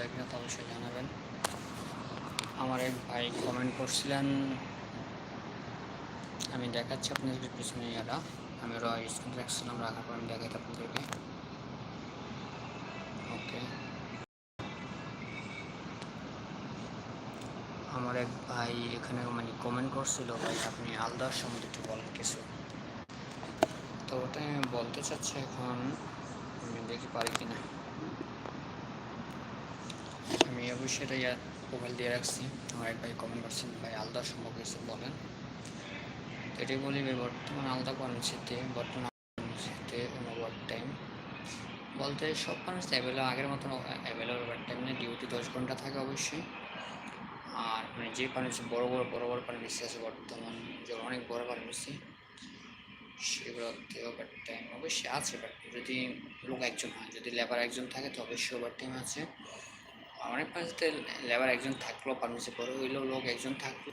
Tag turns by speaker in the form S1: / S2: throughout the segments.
S1: হয় অবশ্যই জানাবেন। আমার এক ভাই কমেন্ট করছিলেন, আমি দেখাচ্ছি আপনাদের পিছনে ইয়ারা আমি র স্ক্রিন রাখছিলাম রাখার পর আমি দেখাই আপনাদেরকে। ওকে আমার এক ভাই এখানে মানে কমেন্ট করছিল, ভাই আপনি আলাদার সম্বন্ধে একটু বলেন কিছু। তো ওটাই আমি বলতে চাচ্ছি এখন, আমি দেখি পারি কিনা। অবশ্যই এটা ইয়ার মোবাইল দিয়ে রাখছি। আমার এক ভাই কমেন্ট করছেন, ভাই, আলাদা সম্পর্কে কিছু বলেন। এটাই বলি, ভাই, বর্তমান আলাদা কর্মসূচিতে বর্তমান কর্মসূচিতে ওভার টাইম বলতে সব মানুষ অ্যাভেলেবল আগের মতন অ্যাভেলেবল ওভার টাইম নেই ডিউটি দশ ঘণ্টা থাকে অবশ্যই। আর মানে যে ফার্মেসি বড় বড় বড় বড় ফার্মেসি আছে বর্তমান যে অনেক বড় ফার্মেসি সেগুলোতে ওভার টাইম অবশ্যই আছে বাট যদি লোক একজন হয়, যদি লেবার একজন থাকে, তো অবশ্যই ওভার টাইম আছে। অনেক ফার্মেসিতে লেবার একজন থাকল ফার্মেসি পরে হইলেও লোক একজন থাকল।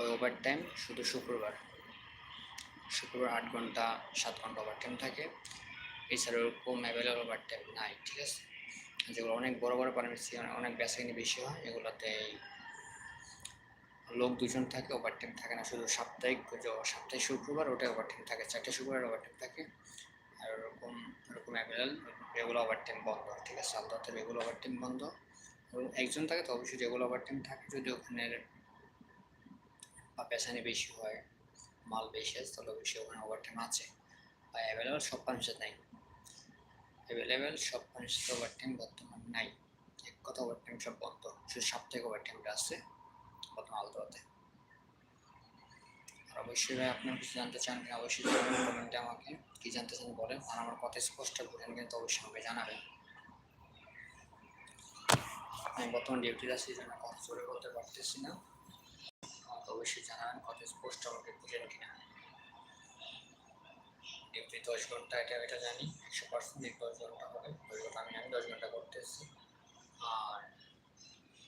S1: ওই ওভার টাইম শুধু শুক্রবার। শুক্রবার আট ঘণ্টা, সাত ঘণ্টা ওভার টাইম থাকে। এছাড়া ওরকম অ্যাভেলেবল ওভার টাইম নাই, ঠিক আছে? যেগুলো অনেক বড় বড় ফার্মেসি অনেক বেসাইনি বেশি হয়, এগুলোতে লোক দুজন থাকে ওভার টাইম থাকে না। শুধু সাপ্তাহিক সাপ্তাহিক শুক্রবার ওটা ওভার টাইম থাকে। চারটে শুক্রবার ওভার টাইম থাকে। আর ওরকম ওরকম অ্যাভেলেবল রেগুলার ওভার টাইম বন্ধ, ঠিক আছে? আলাদাতে রেগুলার ওভার টাইম বন্ধ। এবং একজন থাকে, তো অবশ্যই রেগুলার ওভার টাইম থাকে। যদি ওখানে বা পেশানি বেশি হয়, মাল বেশি আছে, তাহলে অবশ্যই ওখানে ওভার টাইম আছে। বা অ্যাভেলেবল সব মানুষের নাই। অ্যাভেলেবেল সব মানুষের ওভার টাইম বর্তমান নাই। এক কথা ওভার টাইম সব বন্ধ। শুধু সাপ্তাহিক ওভার টাইমটা আছে প্রথম আলতোতে আর অবশ্যই ভাই, আপনার কিছু জানতে চান অবশ্যই কমেন্টে আমাকে। কী জানতে চান বলেন। আর আমার কথা স্পষ্ট করেন কিন্তু অবশ্যই আমাকে জানাবেন। আমি বর্তমান ডিউটির আছি জন্য কথা জোরে বলতে পারতেছি না। আমাকে অবশ্যই জানাবেন কথা স্পষ্ট আমাকে বুঝেন কিনা। ডিউটি দশ ঘণ্টা, এটা এটা জানি, একশো পার্সেন্ট দশ ঘণ্টা হবে। দশ ঘণ্টা আমি আমি দশ ঘণ্টা করতেছি। আর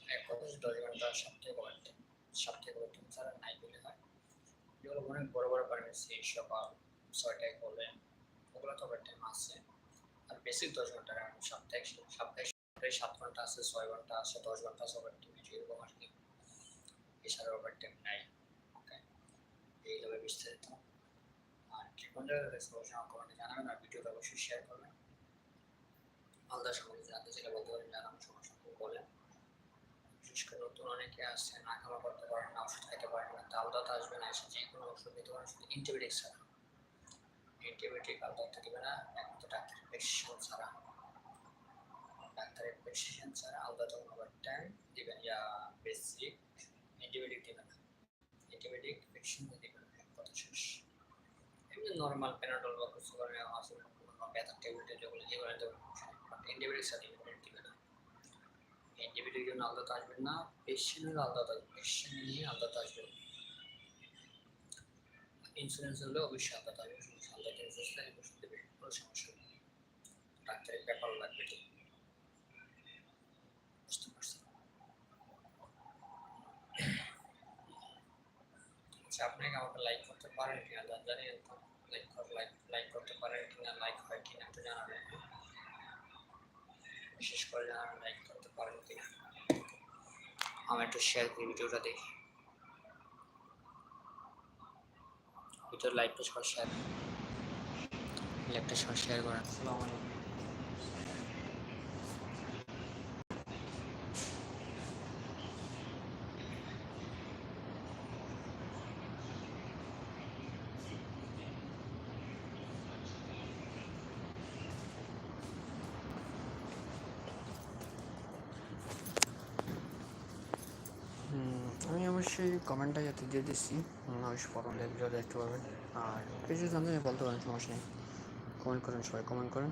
S1: এক কথা দশ ঘণ্টা সপ্তাহে টাইম সপ্তাহে টাইম ছাড়া নাই বলে হয়। যেগুলো অনেক বড় বড় ফার্মেসি সকাল ছয়টায় করবেন ওগুলো তো টাইম আছে। আর বেসিক দশ ঘণ্টা কারণ সাপ্তাহিক সপ্তাহে সাত ঘণ্টা আছে, ছয় ঘণ্টা আছে, দশ ঘণ্টা আছে ওভার টাইম এরকম আর কি এছাড়া ওভার টাইম নাই এইভাবে বিস্তারিত। আর যে কোন জায়গায় অবশ্যই কমেন্টে জানাবেন আর ভিডিওটা অবশ্যই শেয়ার করবেন। আলাদা সম্বন্ধে জানতে চাইলে বলতে পারেন জানান সমস্যা বলেন। বিশেষ করে নতুন অনেকে আসছে না খাওয়া করতে পারেন না, ওষুধ খেতে পারেন না, তা আলাদা আসবে না, এসে যে কোনো ওষুধ নিতে পারেন, শুধু অ্যান্টিবায়োটিক ছাড়া। অ্যান্টিবায়োটিক আলাদা দিবে না, একমাত্র ডাক্তারের প্রেসক্রিপশন ছাড়া। ডাক্তারের প্রেসক্রিপশন ছাড়া আবার টাইম দিবেন ইয়া বেসিক অ্যান্টিবায়োটিক দিবেন না অ্যান্টিবায়োটিক প্রেসক্রিপশন দিবেন কথা শেষ এমনি নর্মাল প্যানাডল বা কিছু করে আছে ব্যথার ট্যাবলেট যেগুলো যেগুলো দেবেন অ্যান্টিবায়োটিক সাথে দিবে না অ্যান্টিবায়োটিক জন্য আলাদা আসবেন না পেশেন্টের আলাদা আসবে পেশেন্ট নিয়ে আলাদা আসবেন ইন্স্যুরেন্স হলে অবশ্যই আলাদা আসবে সমস্যা আলাদা ইন্স্যুরেন্স দেবে কোনো সমস্যা নেই ডাক্তারের ব্যাপার লাগবে ঠিক আচ্ছা আপনাকে আমাকে লাইক করতে পারেন কিনা জানি, তো লাইক কর লাইক লাইক করতে পারেন কিনা লাইক হয় কিনা একটু জানাবেন। বিশেষ করে জানাবেন লাইক করতে পারেন কিনা। আমি একটু শেয়ার করি ভিডিওটা দেখি। ভিডিওর লাইকটা সবাই শেয়ার লাইকটা শেয়ার করেন। আসসালামু আলাইকুম হুম, আমি অবশ্যই কমেন্টটা যাতে দিয়ে দিচ্ছি। অবশ্যই প্রথম ভিডিও দেখতে পাবেন আর কিছু জানতে বলতে পারেন সমস্যা নেই। কমেন্ট করেন সবাই কমেন্ট করেন।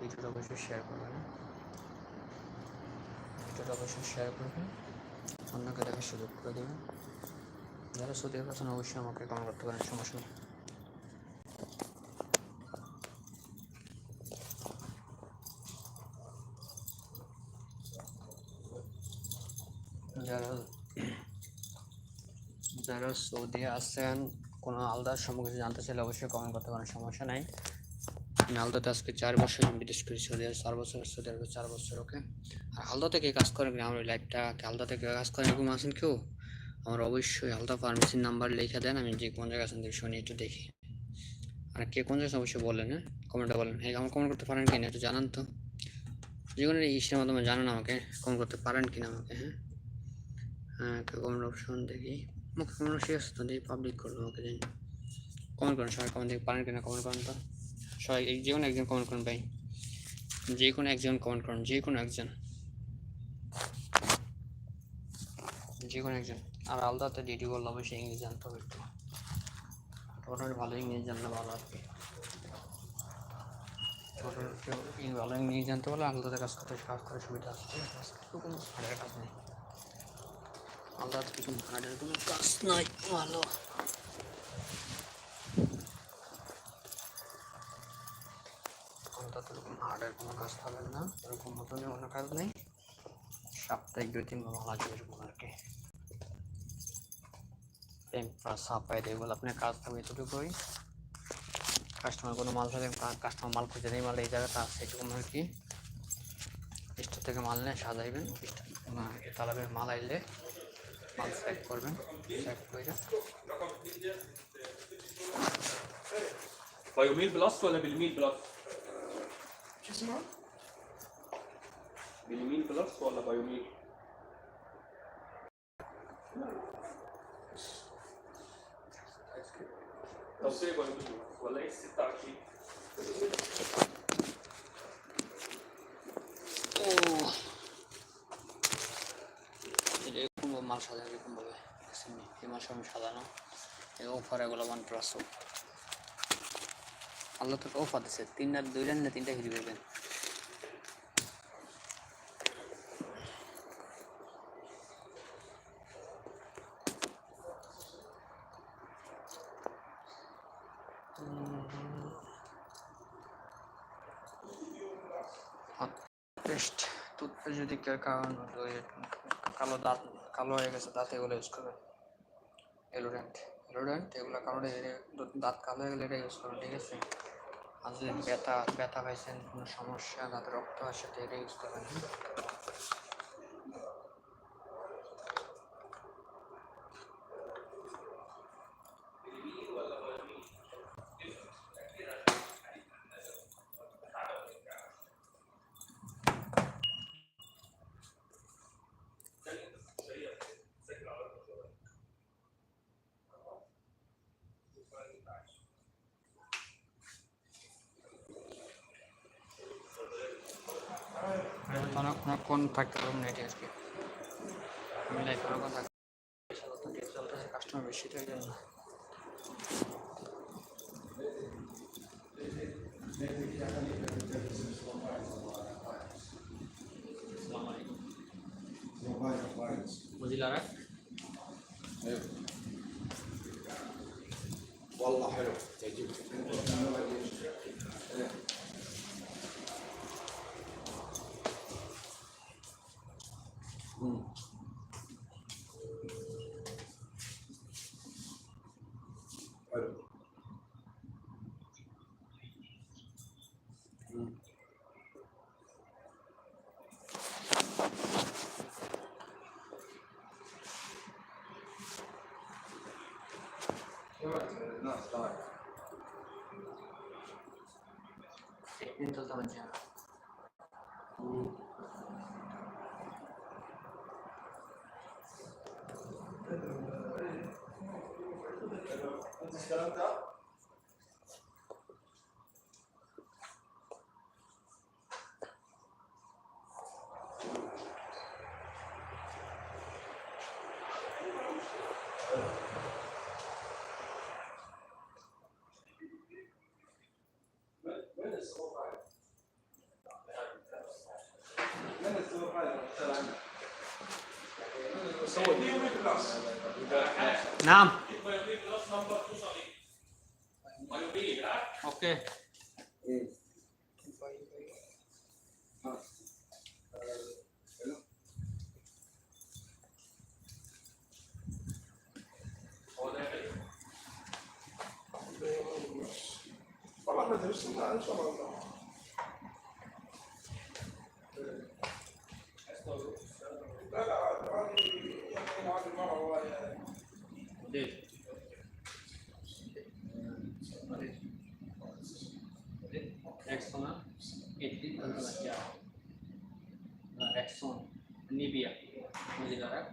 S1: ভিডিওটা অবশ্যই শেয়ার করবেন। ভিডিওটা অবশ্যই শেয়ার করবেন। অন্যকে দেখার সুযোগ করে দেবেন। যারা সৌদি কথা অবশ্যই আমাকে কমেন্ট করতে পারেন সমস্যা নেই যারা যারা সৌদি আছেন কোনো আলাদা সম্পর্কে জানতে চাইলে অবশ্যই কমেন্ট করতে পারেন, সমস্যা নাই। আমি আলদাতে আজকে চার বছর বিদেশ করি, সৌদি আরব চার বছর, সৌদি আরবে চার বছর ওকে আর আলদা থেকে কাজ করেন আমার লাইফটা আলদা থেকে কাজ করেন এরকম আছেন কেউ? আমার অবশ্যই আলদা ফার্মেসির নাম্বার লিখে দেন, আমি যে কোন জায়গায় আছেন শুনি, একটু দেখি। আর কে কোন জায়গায় অবশ্যই বলেন হ্যাঁ? কমেন্টে বলেন। হ্যাঁ আমার কমেন্ট করতে পারেন কিনা একটু জানান তো। যে কোনো ইসের মাধ্যমে জানান আমাকে কমেন্ট করতে পারেন কিনা আমাকে হ্যাঁ? হ্যাঁ কমেন্ট অপশন দেখি। কমেন্ট শেষ তো দেখি পাবলিক করব আমাকে জানি। কমেন্ট করেন, সবাই কমেন্ট পারেন কিনা কমেন্ট করেন তো। সবাই যে কোনো একজন কমেন্ট করুন ভাই। যে কোনো একজন কমেন্ট করুন, যে কোনো একজন। যে কোনো একজন। আর আলাদাতে ডিউটি করলে অবশ্যই ইংলিশ জানতে হবে একটু। মোটামুটি ভালো ইংলিশ জানলে ভালো আর কি ভালো ইংলিশ জানতে পারলে আলাদাতে কাজ করতে কাজ করে সুবিধা আছে। তো কাজ নেই। কোনো হার্ডের কোনো কাজ নাই, ভালো। আলাদাতে এরকম কোনো কাজ না, এরকম মতন কোনো কাজ নেই। সাপ্তাহিক লাগবে এরকম আর কি। কাজ এতটুকুই। কাস্টমার কোনো মাল থাকে কাস্টমার মাল খুঁজে নেই, মাল এই জায়গাটা আছে এটুকু আর কি। স্টোর থেকে মাল নিয়ে সাজাইবেন মাল আইলে মাল চেক করবেন চেক করে
S2: بايوميل بلس ولا بالميل بلس؟
S3: شو اسمه؟
S2: بالميل بلس ولا بايوميل؟ توصيل بايوميل ولا ايه 26
S1: ও মাল সাজানো এরকম ভাবে দেখছেন এই মাসে আমি সাজানো। এই অফার এগুলো ওয়ান প্লাস আল্লাহ তো অফার দিচ্ছে তিনটা দুইটা না তিনটা হিরি পাবেন পেস্ট টুথপেস্ট যদি কেউ কারণ কালো দাঁত কালো হয়ে গেছে দাঁত এগুলো ইউজ করবেন এলোডেন্ট এলোডেন্ট এগুলো কারণে দাঁত কালো হয়ে গেলে এটা ইউজ করবেন ঠিক আছে? আর যদি ব্যথা ব্যথা পাইছেন কোনো সমস্যা, দাঁতে রক্ত আসে এটা ইউজ করবেন অনেকক্ষণ থাকতে পারবো নেটে আজকে আমি লাইফে অনেকক্ষণ থাকতে চলতেছে কাস্টমার বেশি থাকে জন্য বুঝিলারা
S3: والله حلو تعجبك 他们家。
S1: 嗯。
S2: नाम okay Falar, mas eu estou lá,
S1: não
S2: estou lá, não.
S3: Adil. X sama
S1: 18 tanda baca X on Ini biar Ini juga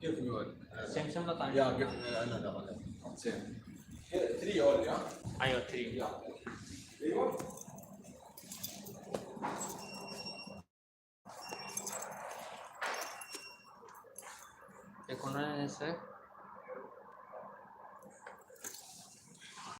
S1: Give me one
S4: Same lah tanda Ya, give me one
S3: Another one
S4: Same
S3: 3 all ya Ayo
S1: 3
S4: Ya 3
S1: all
S4: Ekonomi ini saya